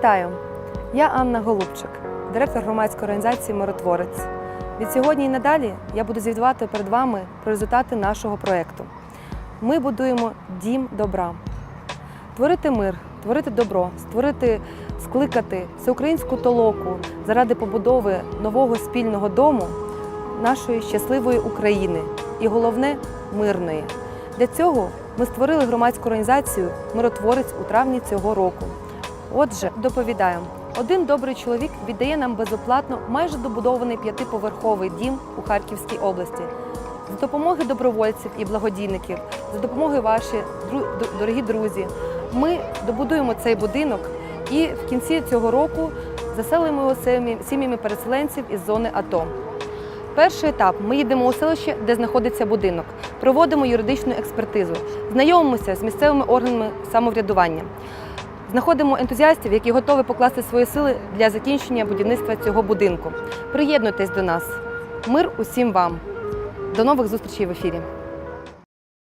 Вітаю! Я Анна Голубчик, директор громадської організації Миротворець. Від сьогодні і надалі я буду звітувати перед вами про результати нашого проєкту. Ми будуємо дім добра. Творити мир, творити добро, створити, скликати всеукраїнську толоку заради побудови нового спільного дому нашої щасливої України і головне мирної. Для цього ми створили громадську організацію Миротворець у травні цього року. Отже, доповідаємо. Один добрий чоловік віддає нам безоплатно майже добудований п'ятиповерховий дім у Харківській області. За допомоги добровольців і благодійників, за допомогою ваші дорогі друзі, ми добудуємо цей будинок і в кінці цього року заселимо його сім'ями переселенців із зони АТО. Перший етап ми їдемо у селище, де знаходиться будинок, проводимо юридичну експертизу, знайомимося з місцевими органами самоврядування. Знаходимо ентузіастів, які готові покласти свої сили для закінчення будівництва цього будинку. Приєднуйтесь до нас. Мир усім вам. До нових зустрічей в ефірі.